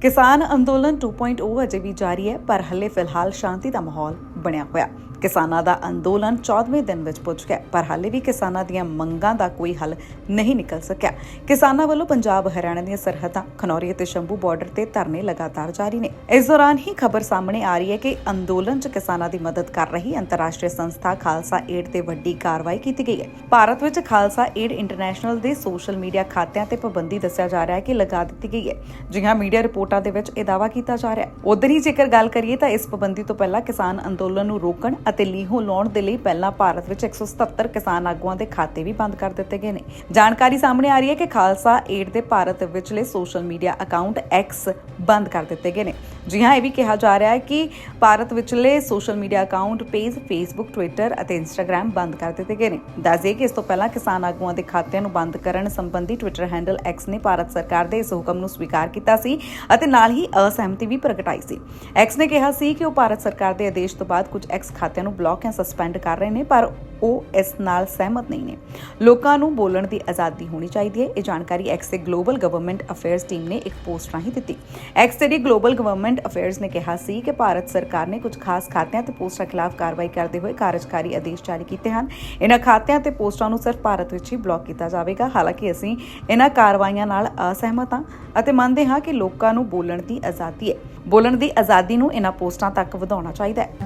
ਕਿਸਾਨ ਅੰਦੋਲਨ 2.0 ਅਜੇ ਵੀ ਜਾਰੀ ਹੈ, ਪਰ ਹੱਲੇ ਫਿਲਹਾਲ ਸ਼ਾਂਤੀ ਦਾ ਮਾਹੌਲ ਬਣਿਆ ਹੋਇਆ। ਕਿਸਾਨਾਂ ਦਾ ਅੰਦੋਲਨ 14ਵੇਂ ਦਿਨ ਵਿੱਚ ਪੁੱਜ ਗਿਆ, ਪਰ ਹਾਲੇ ਵੀ ਕਿਸਾਨਾਂ ਦੀਆਂ ਮੰਗਾਂ ਦਾ ਕੋਈ ਹੱਲ ਨਹੀਂ ਨਿਕਲ ਸਕਿਆ। ਕਿਸਾਨਾਂ ਵੱਲੋਂ ਪੰਜਾਬ ਹਰਿਆਣਾ ਦੀਆਂ ਸਰਹੱਦਾਂ, ਖਨੌਰੀ ਅਤੇ ਸ਼ੰਭੂ ਬਾਰਡਰ ਤੇ ਧਰਨੇ ਲਗਾਤਾਰ ਜਾਰੀ ਨੇ। ਇਸ ਦੌਰਾਨ ਹੀ ਖਬਰ ਸਾਹਮਣੇ ਆ ਰਹੀ ਹੈ ਕਿ ਅੰਦੋਲਨ 'ਚ ਕਿਸਾਨਾਂ ਦੀ ਮਦਦ ਕਰ ਰਹੀ ਅੰਤਰਰਾਸ਼ਟਰੀ ਸੰਸਥਾ ਖਾਲਸਾ ਏਡ ਤੇ ਵੱਡੀ ਕਾਰਵਾਈ ਕੀਤੀ ਗਈ ਹੈ। ਭਾਰਤ ਵਿੱਚ ਖਾਲਸਾ ਏਡ ਇੰਟਰਨੈਸ਼ਨਲ ਦੇ ਸੋਸ਼ਲ ਮੀਡੀਆ ਖਾਤਿਆਂ ਤੇ ਪਾਬੰਦੀ ਦੱਸਿਆ ਜਾ ਰਿਹਾ ਹੈ ਕਿ ਲਗਾ ਦਿੱਤੀ ਗਈ ਹੈ। ਜਿਹਾਂ ਮੀਡੀਆ ਰਿਪੋਰਟਾਂ ਦੇ ਵਿੱਚ ਇਹ ਦਾਅਵਾ ਕੀਤਾ ਜਾ ਰਿਹਾ ਹੈ। ਉਧਰ ਹੀ ਜੇਕਰ ਗੱਲ ਕਰੀਏ ਤਾਂ ਇਸ ਪਾਬੰਦੀ ਤੋਂ ਪਹਿਲਾਂ ਕਿਸਾਨ ਅੰਦੋਲਨ ਨੂੰ ਰੋਕਣ ਅਤੇ ਲੀਹੋਂ ਲਾਉਣ ਦੇ ਲਈ ਪਹਿਲਾਂ ਭਾਰਤ ਵਿੱਚ 177 ਕਿਸਾਨ ਆਗੂਆਂ ਦੇ ਖਾਤੇ ਵੀ ਬੰਦ ਕਰ ਦਿੱਤੇ ਗਏ ਨੇ। ਜਾਣਕਾਰੀ ਸਾਹਮਣੇ ਆ ਰਹੀ ਹੈ ਕਿ ਖਾਲਸਾ ਏਡ ਦੇ ਭਾਰਤ ਵਿਚਲੇ ਸੋਸ਼ਲ ਮੀਡੀਆ ਅਕਾਊਂਟ X ਬੰਦ ਕਰ ਦਿੱਤੇ ਗਏ ਨੇ। ਜੀ ਹਾਂ, ਇਹ ਵੀ ਕਿਹਾ ਜਾ ਰਿਹਾ ਹੈ ਕਿ ਭਾਰਤ ਵਿਚਲੇ social media account page Facebook Twitter ਅਤੇ ਇੰਸਟਾਗ੍ਰam ਬੰਦ ਕਰ ਦਿੱਤੇ ਗਏ ਨੇ। ਦੱਸਦੇ ਕਿ ਇਸ ਤੋਂ ਪਹਿਲਾਂ ਕਿਸਾਨ ਆਗੂਆਂ ਦੇ ਖਾਤਿਆਂ ਨੂੰ ਬੰਦ ਕਰਨ ਸੰਬੰਧੀ ਟਵਿੱਟਰ ਹੈਂਡਲ X ਨੇ ਭਾਰਤ ਸਰਕਾਰ ਦੇ ਇਸ ਹੁਕਮ ਨੂੰ ਸਵੀਕਾਰ ਕੀਤਾ ਸੀ ਅਤੇ ਨਾਲ ਹੀ ਅਸਹਿਮਤੀ ਵੀ ਪ੍ਰਗਟਾਈ ਸੀ। X ਨੇ ਕਿਹਾ ਸੀ ਕਿ ਉਹ ਭਾਰਤ ਸਰਕਾਰ ਦੇ ਆਦੇਸ਼ ਤੋਂ ਬਾਅਦ ਕੁਝ X ਖਾਤਿਆਂ ਨੂੰ ਬਲੌਕ ਜਾਂ ਸਸਪੈਂਡ ਕਰ ਰਹੇ ਨੇ, ਪਰ ਉਹ ਇਸ ਨਾਲ ਸਹਿਮਤ ਨਹੀਂ ਨੇ। ਲੋਕਾਂ ਨੂੰ ਬੋਲਣ ਦੀ ਆਜ਼ਾਦੀ ਹੋਣੀ ਚਾਹੀਦੀ ਹੈ। ਇਹ ਜਾਣਕਾਰੀ ਐਕਸ ਦੇ ਗਲੋਬਲ ਗਵਰਨਮੈਂਟ ਅਫੇਅਰਸ ਟੀਮ ਨੇ ਇੱਕ ਪੋਸਟ ਰਾਹੀਂ ਦਿੱਤੀ। ਐਕਸ ਦੇ ਗਲੋਬਲ ਗਵਰਨਮੈਂਟ ਅਫੇਅਰਸ ਨੇ ਕਿਹਾ ਸੀ ਕਿ ਭਾਰਤ ਸਰਕਾਰ ਨੇ ਕੁਝ ਖਾਸ ਖਾਤਿਆਂ ਤੇ ਪੋਸਟਾਂ ਖਿਲਾਫ ਕਾਰਵਾਈ ਕਰਦੇ ਹੋਏ ਕਾਰਜਕਾਰੀ ਆਦੇਸ਼ ਜਾਰੀ ਕੀਤੇ ਹਨ। ਇਹਨਾਂ ਖਾਤਿਆਂ ਤੇ ਪੋਸਟਾਂ ਨੂੰ ਸਿਰਫ ਭਾਰਤ ਵਿੱਚ ਹੀ ਬਲੌਕ ਕੀਤਾ ਜਾਵੇਗਾ। ਹਾਲਾਂਕਿ ਅਸੀਂ ਇਹਨਾਂ ਕਾਰਵਾਈਆਂ ਨਾਲ ਅਸਹਿਮਤ ਹਾਂ ਅਤੇ ਮੰਨਦੇ ਹਾਂ ਕਿ ਲੋਕਾਂ ਨੂੰ ਬੋਲਣ ਦੀ ਆਜ਼ਾਦੀ ਹੈ। ਬੋਲਣ ਦੀ ਆਜ਼ਾਦੀ ਨੂੰ ਇਹਨਾਂ ਪੋਸਟਾਂ ਤੱਕ ਵਧਾਉਣਾ ਚਾਹੀਦਾ ਹੈ।